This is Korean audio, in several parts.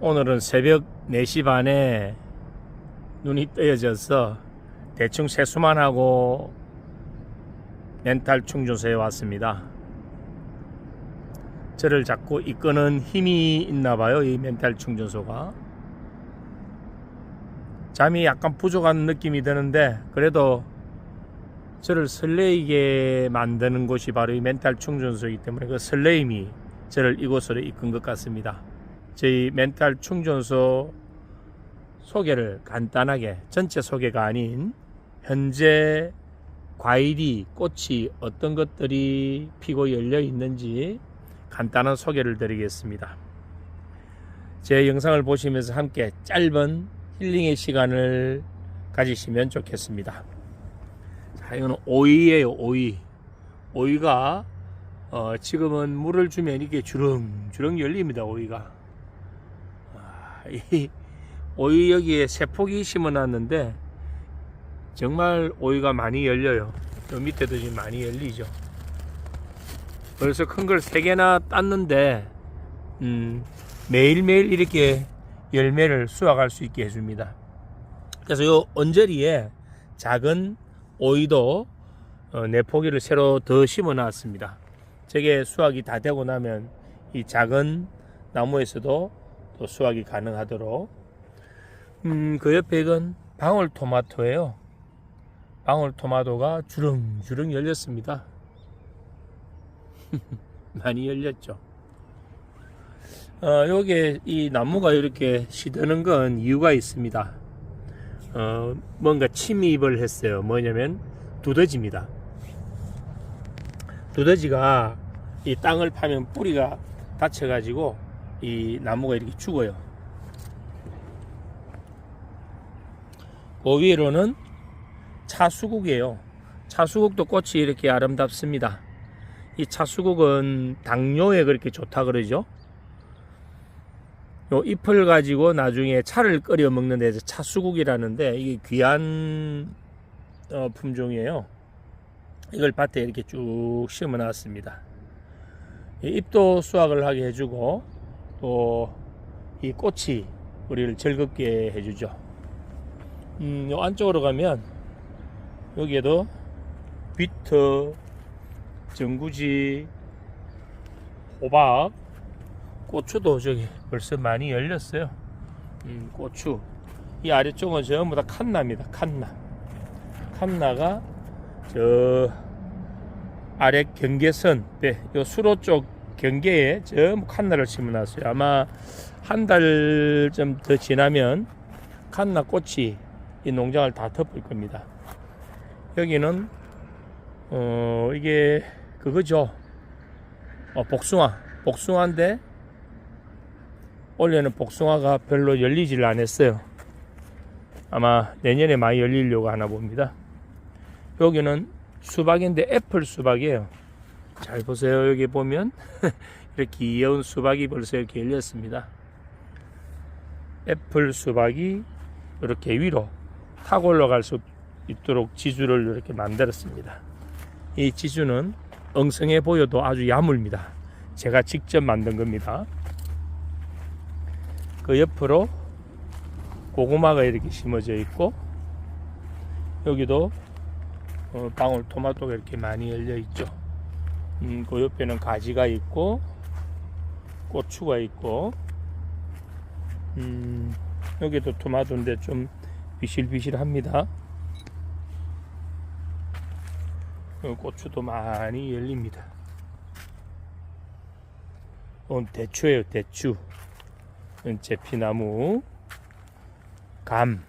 오늘은 새벽 4시 반에 눈이 떠여져서 대충 세수만 하고 멘탈 충전소에 왔습니다. 저를 자꾸 이끄는 힘이 있나 봐요. 이 멘탈 충전소가. 잠이 약간 부족한 느낌이 드는데 그래도 저를 설레이게 만드는 곳이 바로 이 멘탈 충전소이기 때문에 그 설레임이 저를 이곳으로 이끈 것 같습니다. 저희 멘탈 충전소 소개를 간단하게 전체 소개가 아닌 현재 과일이 꽃이 어떤 것들이 피고 열려 있는지 간단한 소개를 드리겠습니다. 제 영상을 보시면서 함께 짧은 힐링의 시간을 가지시면 좋겠습니다. 자, 이거는 오이예요, 오이. 오이가 어, 지금은 물을 주면 이게 주렁주렁 열립니다, 오이가. 아, 이 오이 여기에 세 폭이 심어 놨는데 정말 오이가 많이 열려요. 저 밑에도 지금 많이 열리죠. 그래서 큰걸세 개나 땄는데 음, 매일매일 이렇게 열매를 수확할 수 있게 해줍니다. 그래서 요 언저리에 작은 오이도 어, 네 포기를 새로 더 심어 놨습니다. 저게 수확이 다 되고 나면 이 작은 나무에서도 또 수확이 가능하도록 음, 그 옆에 이건 방울토마토예요. 방울토마토가 주렁주렁 열렸습니다. 많이 열렸죠. 어, 요게 이 나무가 이렇게 시드는 건 이유가 있습니다. 어, 뭔가 침입을 했어요. 뭐냐면 두더지입니다. 두더지가 이 땅을 파면 뿌리가 다쳐 가지고 이 나무가 이렇게 죽어요. 그 위로는 차수국이에요. 차수국도 꽃이 이렇게 아름답습니다. 이 차수국은 당뇨에 그렇게 좋다 그러죠. 요 잎을 가지고 나중에 차를 끓여 먹는 데서 차수국이라는데 이게 귀한 어, 품종이에요. 이걸 밭에 이렇게 쭉 심어 놨습니다. 이 잎도 수확을 하게 해주고 또이 꽃이 우리를 즐겁게 해주죠. 음, 요 안쪽으로 가면 여기에도 비트, 전구지, 호박, 고추도 저기 벌써 많이 열렸어요. 음, 고추. 이 아래쪽은 전부 다 칸나입니다. 칸나. 칸나가 저 아래 경계선, 네, 요 수로 쪽 경계에 전부 칸나를 심어놨어요. 아마 한달좀더 지나면 칸나 꽃이 이 농장을 다 덮을 겁니다. 여기는 어 이게 그거죠. 어, 복숭아, 복숭아인데 올해는 복숭아가 별로 열리질 않았어요. 아마 내년에 많이 열리려고 하나 봅니다. 여기는 수박인데 애플 수박이에요. 잘 보세요. 여기 보면 이렇게 귀여운 수박이 벌써 이렇게 열렸습니다. 애플 수박이 이렇게 위로 타고 올라갈 수 있도록 지주를 이렇게 만들었습니다. 이 지주는 엉성해 보여도 아주 야물입니다. 제가 직접 만든 겁니다. 그 옆으로 고구마가 이렇게 심어져 있고 여기도 어, 방울 토마토가 이렇게 많이 열려 있죠. 음, 그 옆에는 가지가 있고 고추가 있고 음, 여기도 토마토인데 좀 비실비실합니다. 어, 고추도 많이 열립니다. 이건 대추예요, 대추. 제피나무, 감.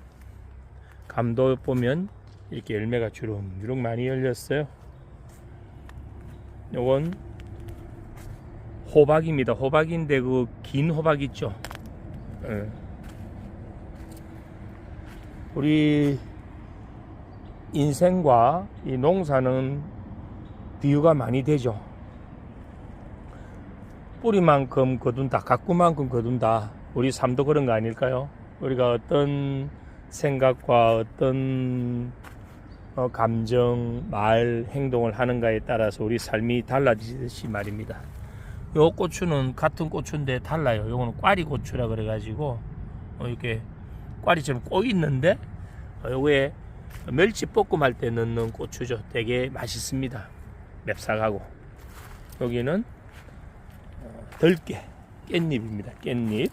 감도 보면 이렇게 열매가 주렁주렁 많이 열렸어요. 이건 호박입니다. 호박인데 그 긴 호박 있죠. 예. 우리 인생과 이 농사는 비유가 많이 되죠. 뿌리만큼 거둔다, 가꾸만큼 거둔다. 우리 삶도 그런 거 아닐까요? 우리가 어떤 생각과 어떤 어, 감정, 말, 행동을 하는가에 따라서 우리 삶이 달라지듯이 말입니다. 요 고추는 같은 고추인데 달라요. 요거는 꽈리 고추라 그래가지고 어, 이렇게 꽈리처럼 꼭 있는데 어, 요거에 멸치 볶음 할 때 넣는 고추죠. 되게 맛있습니다. 맵싹하고 여기는 어, 들깨 깻잎입니다. 깻잎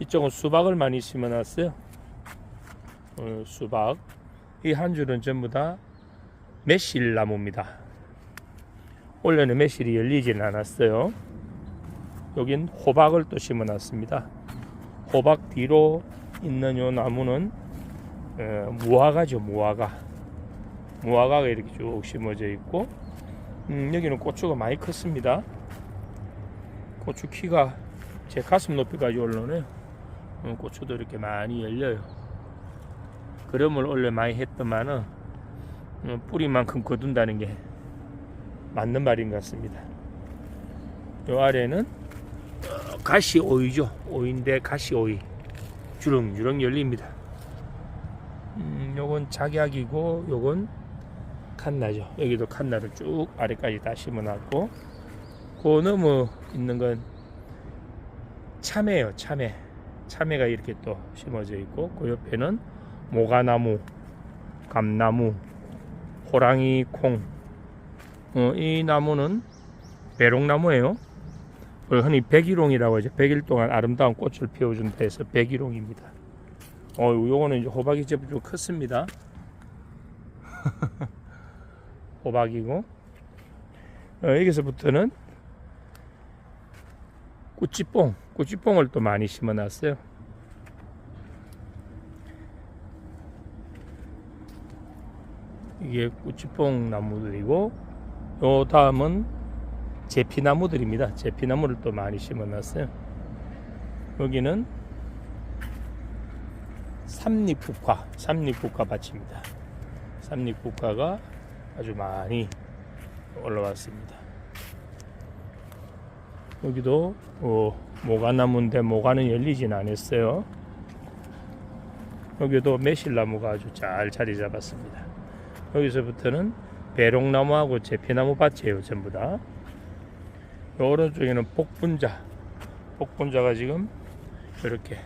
이쪽은 수박을 많이 심어놨어요. 어, 수박 이 한 줄은 전부 다 매실 나무입니다. 올해는 매실이 열리지는 않았어요. 여긴 호박을 또 심어 놨습니다. 호박 뒤로 있는 요 나무는 어, 무화과죠, 무화과. 무화과가 이렇게 쭉 심어져 있고, 음, 여기는 고추가 많이 컸습니다. 고추 키가 제 가슴 높이까지 올라오네요. 음, 고추도 이렇게 많이 열려요. 그럼을 원래 많이 했더만은 음, 뿌리만큼 거둔다는 게 맞는 말인 것 같습니다. 요 아래는 어, 가시 오이죠. 오이인데 가시 오이 주렁주렁 열립니다. 음, 요건 작약이고 요건 칸나죠. 여기도 칸나를 쭉 아래까지 다 심어놨고 그 너머 있는 건 참외요. 참외. 참외가 이렇게 또 심어져 있고 그 옆에는 모가나무, 감나무, 호랑이 콩. 어, 이 나무는 배롱나무예요. 그 흔히 백일홍이라고 하죠. 100일 동안 아름다운 꽃을 피워준다 해서 백일홍입니다. 어, 요거는 이제 호박이 좀, 좀 컸습니다. 호박이고 어, 여기서부터는 꾸찌뽕, 꾸찌뽕을 또 많이 심어놨어요. 이게 꾸찌뽕 나무들이고 요 다음은 제피나무들입니다. 제피나무를 또 많이 심어놨어요. 여기는 삼립국화, 삼립국화 밭입니다. 삼립국화가 아주 많이 올라왔습니다. 여기도 어, 모가나무인데 모가는 열리진 않았어요. 여기도 매실나무가 아주 잘 자리 잡았습니다. 여기서부터는 배롱나무하고 제피나무 밭이에요, 전부 다. 요 오른쪽에는 복분자, 복분자가 지금 이렇게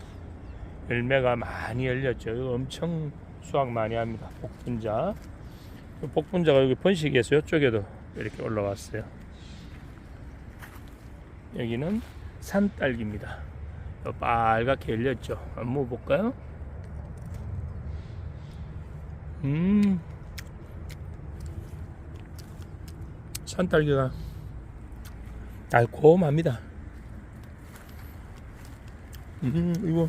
열매가 많이 열렸죠. 엄청 수확 많이 합니다. 복분자. 이 복분자가 여기 번식해서 이쪽에도 이렇게 올라왔어요. 여기는 산딸기입니다. 요 빨갛게 열렸죠. 한번 볼까요? 음, 산딸기가 달콤합니다. 음, 이거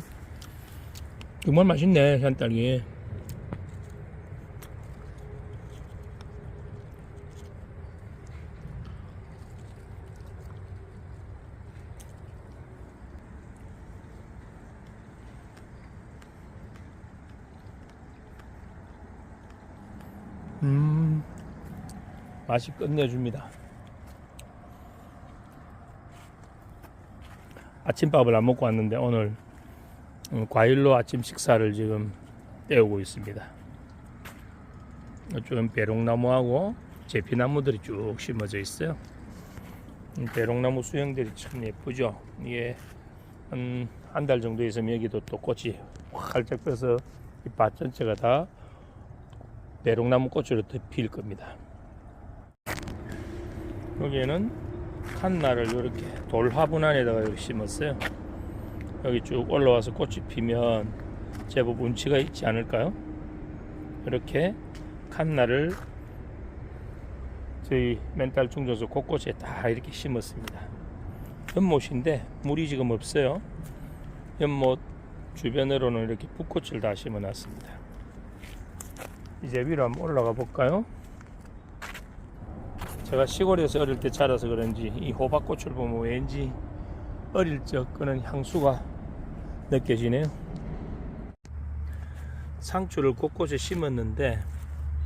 정말 맛있네, 산딸기. 음, 맛이 끝내줍니다. 아침밥을 안 먹고 왔는데 오늘 음, 과일로 아침 식사를 지금 때우고 있습니다. 이쪽은 배롱나무하고 제피나무들이 쭉 심어져 있어요. 음, 배롱나무 수영들이 참 예쁘죠. 이게 한 한 달 정도 있으면 여기도 또 꽃이 활짝 펴서 이 밭 전체가 다 배롱나무 꽃으로 덮일 겁니다. 여기에는 칸나를 이렇게 돌 화분 안에다가 이렇게 심었어요. 여기 쭉 올라와서 꽃이 피면 제법 운치가 있지 않을까요? 이렇게 칸나를 저희 멘탈 충전소 곳곳에 다 이렇게 심었습니다. 연못인데 물이 지금 없어요. 연못 주변으로는 이렇게 붓꽃을 다 심어놨습니다. 이제 위로 한번 올라가 볼까요? 제가 시골에서 어릴 때 자라서 그런지 이 호박꽃을 보면 왠지 어릴 적 그는 향수가 느껴지네요. 상추를 곳곳에 심었는데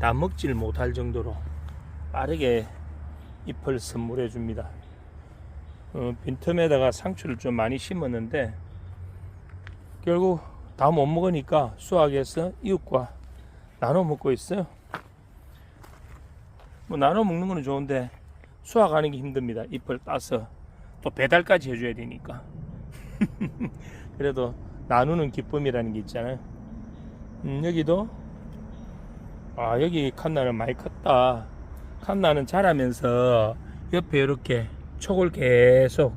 다 먹질 못할 정도로 빠르게 잎을 선물해 줍니다. 어, 빈틈에다가 상추를 좀 많이 심었는데 결국 다 못 먹으니까 수확해서 이웃과 나눠 먹고 있어요. 뭐 나눠 먹는 거는 좋은데 수확하는 게 힘듭니다. 잎을 따서 또 배달까지 해줘야 되니까. 그래도 나누는 기쁨이라는 게 있잖아요. 음, 여기도 아 여기 칸나는 많이 컸다. 칸나는 자라면서 옆에 이렇게 촉을 계속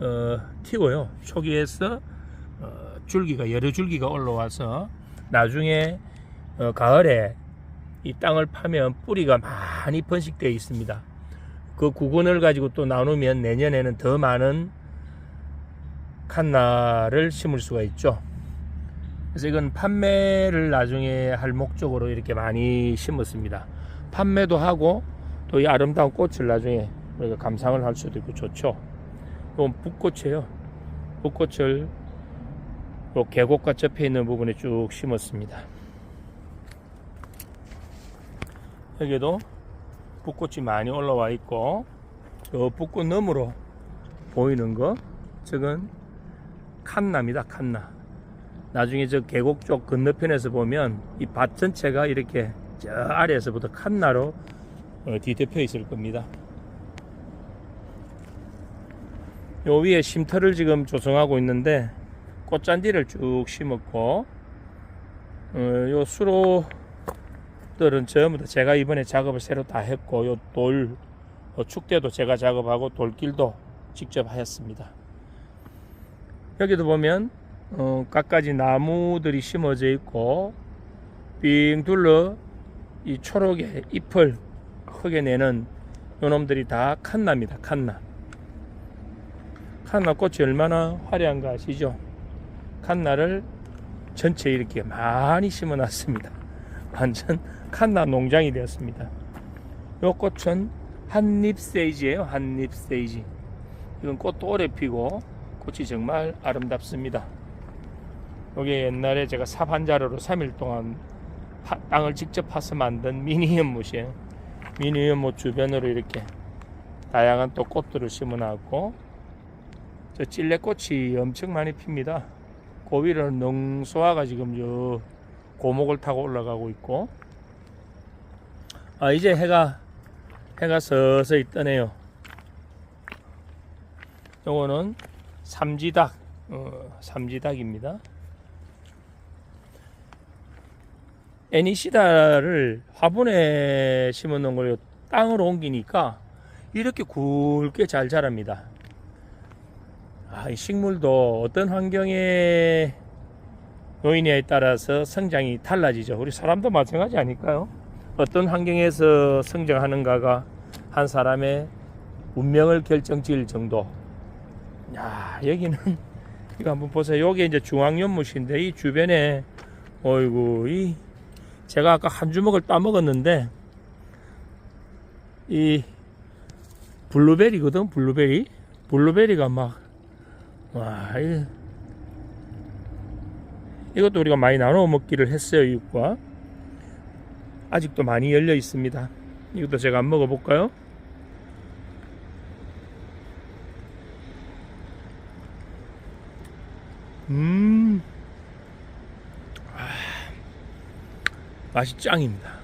어, 튀고요. 촉에서 어, 줄기가 여러 줄기가 올라와서 나중에 어, 가을에 이 땅을 파면 뿌리가 많이 번식되어 있습니다. 그 구근을 가지고 또 나누면 내년에는 더 많은 칸나를 심을 수가 있죠. 그래서 이건 판매를 나중에 할 목적으로 이렇게 많이 심었습니다. 판매도 하고 또 이 아름다운 꽃을 나중에 우리가 감상을 할 수도 있고 좋죠. 이건 붓꽃이에요. 붓꽃을 요 계곡과 접해 있는 부분에 쭉 심었습니다. 여기도 붓꽃이 많이 올라와 있고 저 붓꽃 너머로 보이는 거 저건 칸나입니다. 칸나. 나중에 저 계곡 쪽 건너편에서 보면 이 밭 전체가 이렇게 저 아래에서부터 칸나로 어, 뒤덮여 있을 겁니다. 요 위에 쉼터를 지금 조성하고 있는데 꽃잔디를 쭉 심었고 어, 요 수로 들은 전부 다 제가 이번에 작업을 새로 다 했고 요돌 어, 축대도 제가 작업하고 돌길도 직접 하였습니다. 여기도 보면 어, 갖가지 나무들이 심어져 있고 빙 둘러 이 초록의 잎을 크게 내는 요놈들이 다 칸나입니다. 칸나. 칸나 꽃이 얼마나 화려한가 아시죠? 칸나를 전체 이렇게 많이 심어 놨습니다. 완전 칸나 농장이 되었습니다. 요 꽃은 한잎 세이지예요. 한잎 세이지. 이건 꽃도 오래 피고 꽃이 정말 아름답습니다. 여기 옛날에 제가 자루로 3일 동안 파- 땅을 직접 파서 만든 미니 연못이에요. 미니 연못 주변으로 이렇게 다양한 또 꽃들을 심어 놨고 저 찔레꽃이 엄청 많이 핍니다. 고위를 능소화가 지금 저 고목을 타고 올라가고 있고 아 이제 해가 해가 서서히 뜨네요. 요거는 삼지닭 어, 삼지닭입니다. 애니시다를 화분에 심어 놓은 걸 땅으로 옮기니까 이렇게 굵게 잘 자랍니다. 아, 이 식물도 어떤 환경에 놓이냐에 따라서 성장이 달라지죠. 우리 사람도 마찬가지 아닐까요? 어떤 환경에서 성장하는가가 한 사람의 운명을 결정지을 정도. 야, 여기는 이거 한번 보세요. 여기 이제 중앙연못인데 이 주변에 어이구 이 제가 아까 한 주먹을 따먹었는데 이 블루베리거든 블루베리 블루베리가 막 와, 이 이것도 우리가 많이 나눠 먹기를 했어요, 이육과. 아직도 많이 열려 있습니다. 이것도 제가 한번 먹어볼까요? 음, 아, 맛이 짱입니다.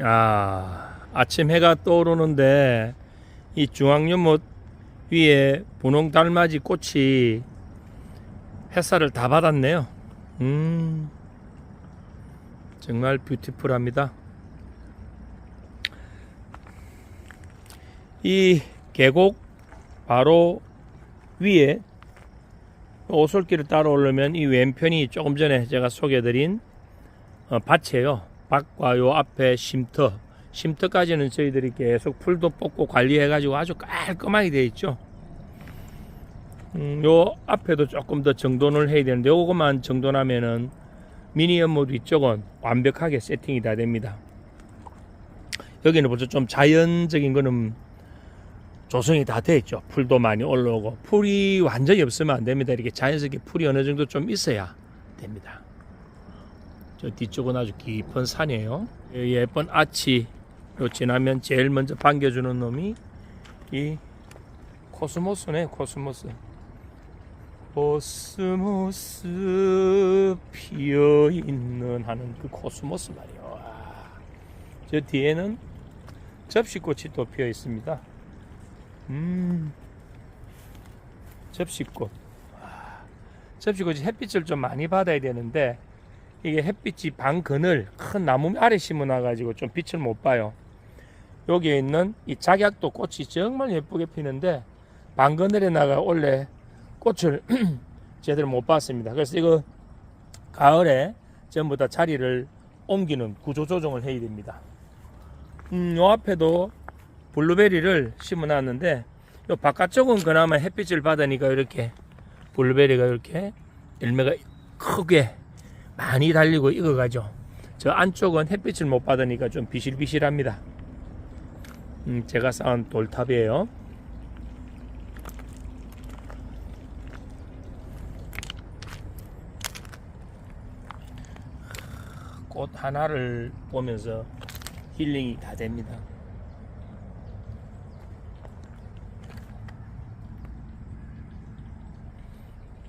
아, 아침 해가 떠오르는데 이 중앙연못 위에 분홍 달맞이 꽃이 햇살을 다 받았네요. 음, 정말 뷰티풀합니다. 이 계곡 바로 위에 오솔길을 따라 오르면 이 왼편이 조금 전에 제가 소개해드린 어, 밭이에요. 밭과 요 앞에 쉼터, 쉼터까지는 저희들이 계속 풀도 뽑고 관리해가지고 아주 깔끔하게 되어 있죠. 음, 요 앞에도 조금 더 정돈을 해야 되는데 요것만 정돈하면은 미니 연못 위쪽은 완벽하게 세팅이 다 됩니다. 여기는 벌써 좀 자연적인 거는 조성이 다돼 있죠. 풀도 많이 올라오고 풀이 완전히 없으면 안 됩니다. 이렇게 자연스럽게 풀이 어느 정도 좀 있어야 됩니다. 저 뒤쪽은 아주 깊은 산이에요. 이 예쁜 아치 요 지나면 제일 먼저 반겨주는 놈이 이 코스모스네 코스모스 코스모스 피어 있는 하는 그 코스모스 말이요. 와. 저 뒤에는 접시꽃이 또 피어 있습니다. 음, 접시꽃. 와. 접시꽃이 햇빛을 좀 많이 받아야 되는데 이게 햇빛이 방 그늘 큰 나무 아래 심어놔 가지고 좀 빛을 못 봐요. 여기에 있는 이 작약도 꽃이 정말 예쁘게 피는데 방 그늘에 나가 원래 꽃을 제대로 못 봤습니다. 그래서 이거 가을에 전부 다 자리를 옮기는 구조 조정을 해야 됩니다. 음, 요 앞에도 블루베리를 심어 놨는데 요 바깥쪽은 그나마 햇빛을 받으니까 이렇게 블루베리가 이렇게 열매가 크게 많이 달리고 익어가죠. 저 안쪽은 햇빛을 못 받으니까 좀 비실비실합니다. 음, 제가 쌓은 돌탑이에요. 꽃 하나를 보면서 힐링이 다 됩니다.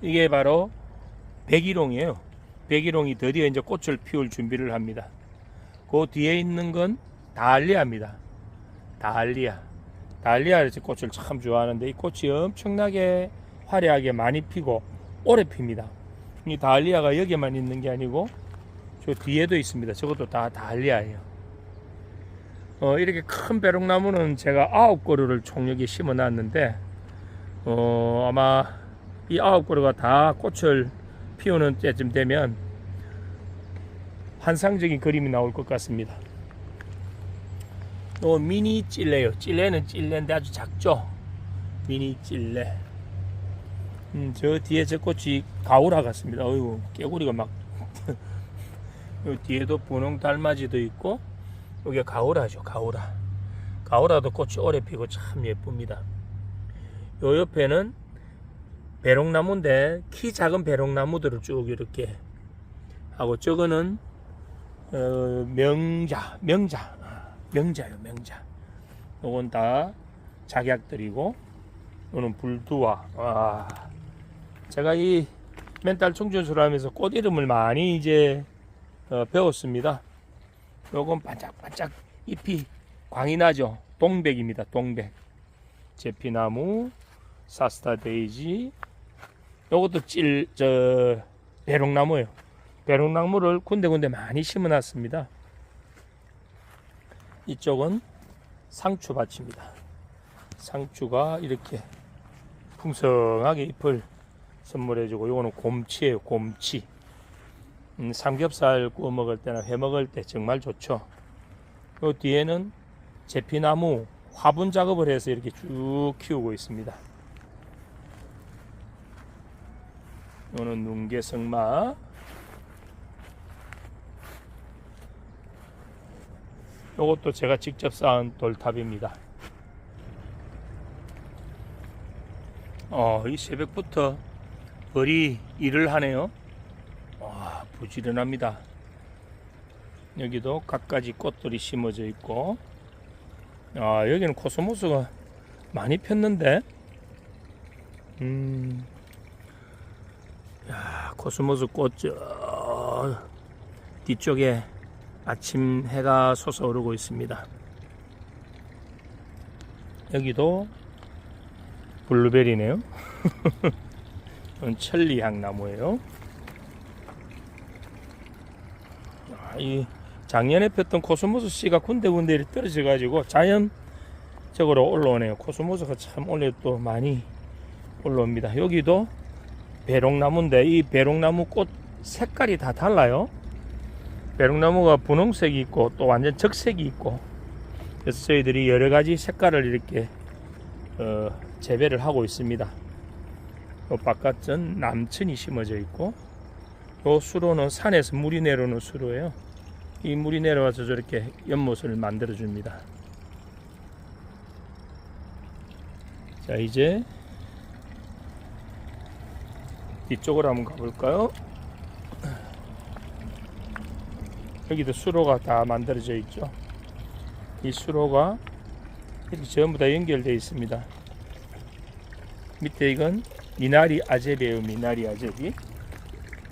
이게 바로 백일홍이에요. 백일홍이 드디어 이제 꽃을 피울 준비를 합니다. 그 뒤에 있는 건 달리아입니다. 달리아. 달리아 이제 꽃을 참 좋아하는데 이 꽃이 엄청나게 화려하게 많이 피고 오래 핍니다. 이 달리아가 여기만 있는 게 아니고 저 뒤에도 있습니다. 저것도 다 달리아예요. 어, 이렇게 큰 배롱나무는 제가 아홉 그루를 총 여기 심어 놨는데 어, 아마 이 아홉 그루가 다 꽃을 피우는 때쯤 되면 환상적인 그림이 나올 것 같습니다. 요 미니 찔레요. 찔레는 찔레인데 아주 작죠. 미니 찔레. 음, 저 뒤에 저 꽃이 가오라 같습니다. 어이구, 깨구리가 막. 요 뒤에도 분홍 달맞이도 있고, 여기가 가오라죠, 가오라. 가오라도 꽃이 오래 피고 참 예쁩니다. 요 옆에는 배롱나무인데, 키 작은 배롱나무들을 쭉 이렇게 하고, 저거는, 어, 명자, 명자. 명자요, 명자. 요건 다 작약들이고, 요는 불두와. 와. 제가 이 멘탈 충전소를 하면서 꽃 이름을 많이 이제 어, 배웠습니다. 요건 반짝반짝 잎이 광이 나죠. 동백입니다. 동백. 제피나무, 사스타 데이지. 요것도 찔, 저, 배롱나무예요. 배롱나무를 군데군데 많이 심어 놨습니다. 이쪽은 상추 밭입니다. 상추가 이렇게 풍성하게 잎을 선물해주고 요거는 곰치예요. 곰치. 음, 삼겹살 구워 먹을 때나 회 먹을 때 정말 좋죠. 요 뒤에는 제피나무 화분 작업을 해서 이렇게 쭉 키우고 있습니다. 요는 눈개성마. 요것도 제가 직접 쌓은 돌탑입니다. 어, 이 새벽부터 벌이 일을 하네요. 와, 부지런합니다. 여기도 갖가지 꽃들이 심어져 있고, 아, 여기는 코스모스가 많이 폈는데, 음, 야, 코스모스 꽃, 저, 뒤쪽에 아침 해가 솟아오르고 있습니다. 여기도 블루베리네요. 천리향 나무예요. 아, 이 작년에 폈던 코스모스 씨가 군데군데 떨어져 가지고 자연적으로 올라오네요. 코스모스가 참 올해 또 많이 올라옵니다. 여기도 배롱나무인데 이 배롱나무 꽃 색깔이 다 달라요. 배롱나무가 분홍색이 있고 또 완전 적색이 있고 그래서 저희들이 여러 가지 색깔을 이렇게 어, 재배를 하고 있습니다. 요 바깥은 남천이 심어져 있고 요 수로는 산에서 물이 내려오는 수로예요. 이 물이 내려와서 저렇게 연못을 만들어 줍니다. 자 이제 뒤쪽으로 한번 가볼까요? 여기도 수로가 다 만들어져 있죠. 이 수로가 이렇게 전부 다 연결되어 있습니다. 밑에 이건 미나리 아제비에요 미나리 아제비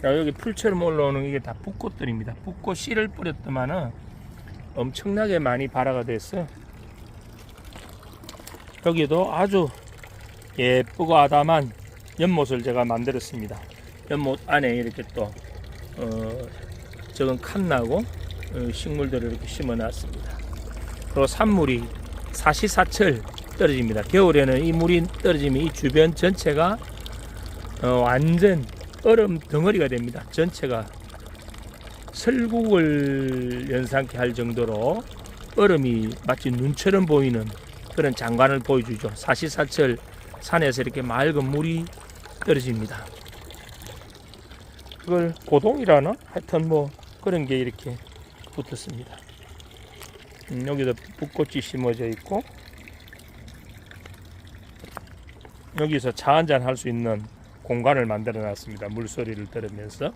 자 여기 풀처럼 올라오는 이게 다 붓꽃들입니다 붓꽃 씨를 뿌렸더만은 엄청나게 많이 발화가 됐어요 여기도 아주 예쁘고 아담한 연못을 제가 만들었습니다 연못 안에 이렇게 또 어, 적은 칸나고 어, 식물들을 이렇게 심어 놨습니다 그리고 산물이 사시사철 떨어집니다 겨울에는 이 물이 떨어지면 이 주변 전체가 어, 완전 얼음 덩어리가 됩니다 전체가 설국을 연상케 할 정도로 얼음이 마치 눈처럼 보이는 그런 장관을 보여주죠. 사시사철 산에서 이렇게 맑은 물이 떨어집니다. 그걸 고동이라나? 하여튼 뭐 그런 게 이렇게 붙었습니다. 음, 여기도 붓꽃이 심어져 있고 여기서 차 한잔 할 수 있는 공간을 만들어 놨습니다. 물소리를 들으면서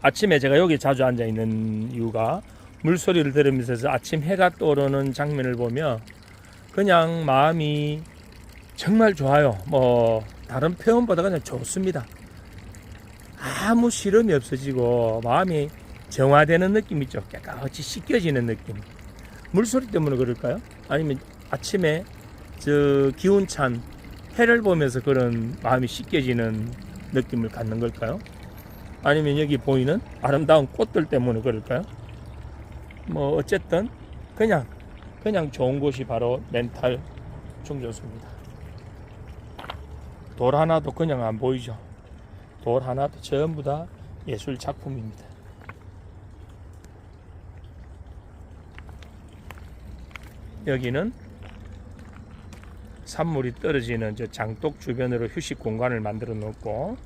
아침에 제가 여기 자주 앉아 있는 이유가 물소리를 들으면서 아침 해가 떠오르는 장면을 보면 그냥 마음이 정말 좋아요. 뭐 다른 표현보다 그냥 좋습니다. 아무 시름이 없어지고 마음이 정화되는 느낌 있죠. 깨끗이 씻겨지는 느낌. 물소리 때문에 그럴까요? 아니면 아침에 저 기운찬 해를 보면서 그런 마음이 씻겨지는 느낌을 갖는 걸까요? 아니면 여기 보이는 아름다운 꽃들 때문에 그럴까요? 뭐 어쨌든 그냥 그냥 좋은 곳이 바로 멘탈 충전소입니다. 돌 하나도 그냥 안 보이죠. 돌 하나도 전부 다 예술 작품입니다. 여기는 산물이 떨어지는 저 장독 주변으로 휴식 공간을 만들어 놓고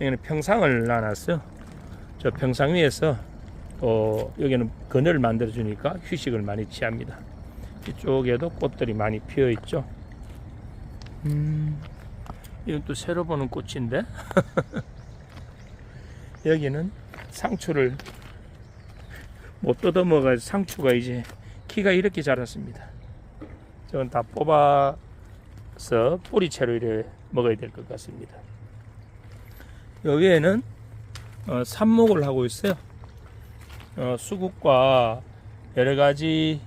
여기는 평상을 놔놨어요. 저 평상 위에서 어, 여기는 그늘을 만들어 주니까 휴식을 많이 취합니다. 이쪽에도 꽃들이 많이 피어 있죠. 음, 이건 또 새로 보는 꽃인데 여기는 상추를 못 뜯어 먹어 상추가 이제 키가 이렇게 자랐습니다. 저건 다 뽑아서 뿌리채로 이렇게 먹어야 될 것 같습니다. 여기에는 어, 삽목을 하고 있어요. 어, 수국과 여러 가지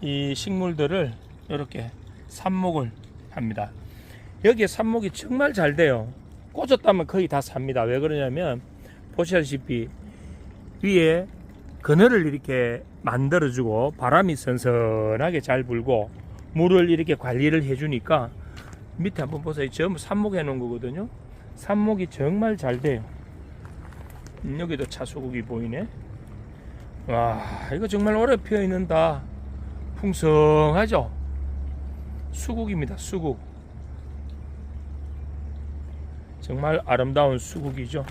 이 식물들을 이렇게 삽목을 합니다. 여기에 삽목이 정말 잘 돼요. 꽂았다면 거의 다 삽니다. 왜 그러냐면 보시다시피 위에 그늘을 이렇게 만들어주고 바람이 선선하게 잘 불고 물을 이렇게 관리를 해주니까 밑에 한번 보세요. 전부 삽목 해놓은 거거든요. 삽목이 정말 잘 돼요. 음, 여기도 차수국이 보이네. 와, 이거 정말 오래 피어 있는다. 풍성하죠? 수국입니다. 수국. 정말 아름다운 수국이죠.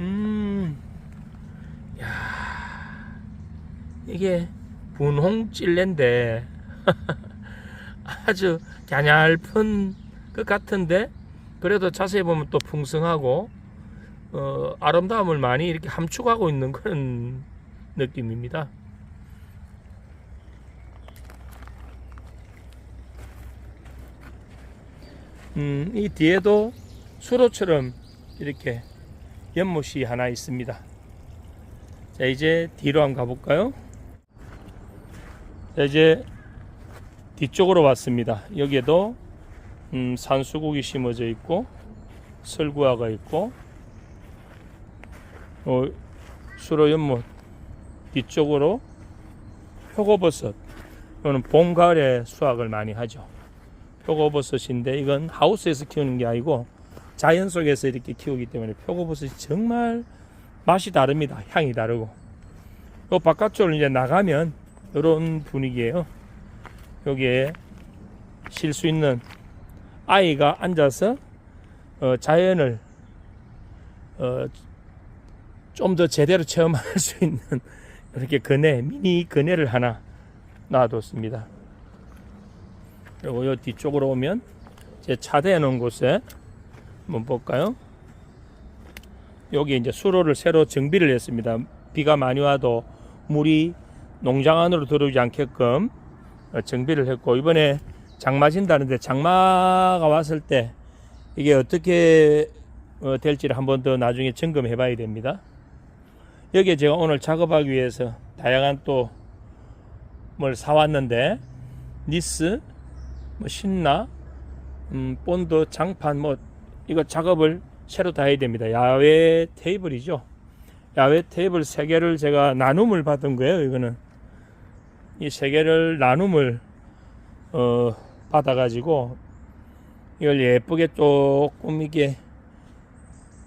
음, 야, 이게 분홍찔레인데 아주 갸냘픈 것 같은데 그래도 자세히 보면 또 풍성하고 어, 아름다움을 많이 이렇게 함축하고 있는 그런 느낌입니다. 음, 이 뒤에도 수로처럼 이렇게 연못이 하나 있습니다. 자, 이제 뒤로 한번 가볼까요? 자, 이제 뒤쪽으로 왔습니다. 여기에도 음, 산수국이 심어져 있고 설구화가 있고 어, 수로 연못 뒤쪽으로 표고버섯 이거는 봄 가을에 수확을 많이 하죠. 표고버섯인데 이건 하우스에서 키우는 게 아니고 자연 속에서 이렇게 키우기 때문에 표고버섯이 정말 맛이 다릅니다. 향이 다르고. 또 바깥쪽으로 이제 나가면 이런 분위기예요. 여기에 쉴 수 있는 아이가 앉아서 어, 자연을 어, 좀 더 제대로 체험할 수 있는 이렇게 그네 미니 그네를 하나 놔뒀습니다. 그리고 요 뒤쪽으로 오면 제 차대해 놓은 곳에 한번 볼까요? 여기 이제 수로를 새로 정비를 했습니다. 비가 많이 와도 물이 농장 안으로 들어오지 않게끔 어, 정비를 했고 이번에 장마 진다는데 장마가 왔을 때 이게 어떻게 어, 될지를 한 번 더 나중에 점검해 봐야 됩니다. 여기에 제가 오늘 작업하기 위해서 다양한 또 뭘 사왔는데 니스, 뭐 신나, 음, 본드, 장판 뭐 이거 작업을 새로 다 해야 됩니다. 야외 테이블이죠. 야외 테이블 세 개를 제가 나눔을 받은 거예요. 이거는 이 세 개를 나눔을 어, 받아가지고 이걸 예쁘게 조금 이게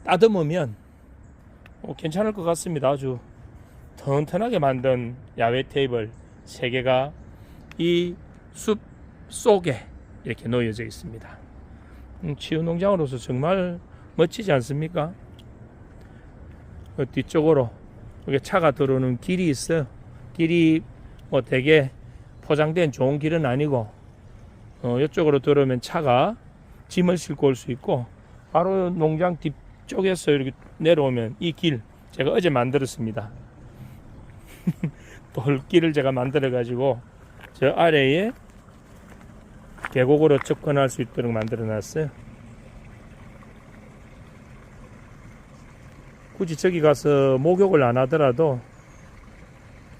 따듬으면 어, 괜찮을 것 같습니다. 아주 튼튼하게 만든 야외 테이블 세 개가 이 숲 속에 이렇게 놓여져 있습니다. 음, 치유 농장으로서 정말 멋지지 않습니까? 그 뒤쪽으로 여기 차가 들어오는 길이 있어요. 길이 뭐 되게 포장된 좋은 길은 아니고 어, 이쪽으로 들어오면 차가 짐을 싣고 올 수 있고 바로 농장 뒤쪽에서 이렇게 내려오면 이 길 제가 어제 만들었습니다. 돌길을 제가 만들어 가지고 저 아래에 계곡으로 접근할 수 있도록 만들어 놨어요. 굳이 저기 가서 목욕을 안 하더라도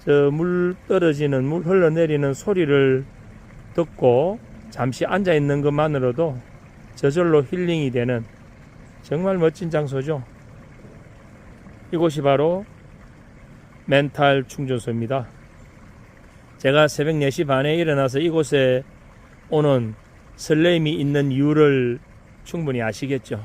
저 물 떨어지는 물 흘러내리는 소리를 듣고 잠시 앉아 있는 것만으로도 저절로 힐링이 되는 정말 멋진 장소죠. 이곳이 바로 멘탈 충전소입니다. 제가 새벽 4시 반에 일어나서 이곳에 오는 설렘이 있는 이유를 충분히 아시겠죠.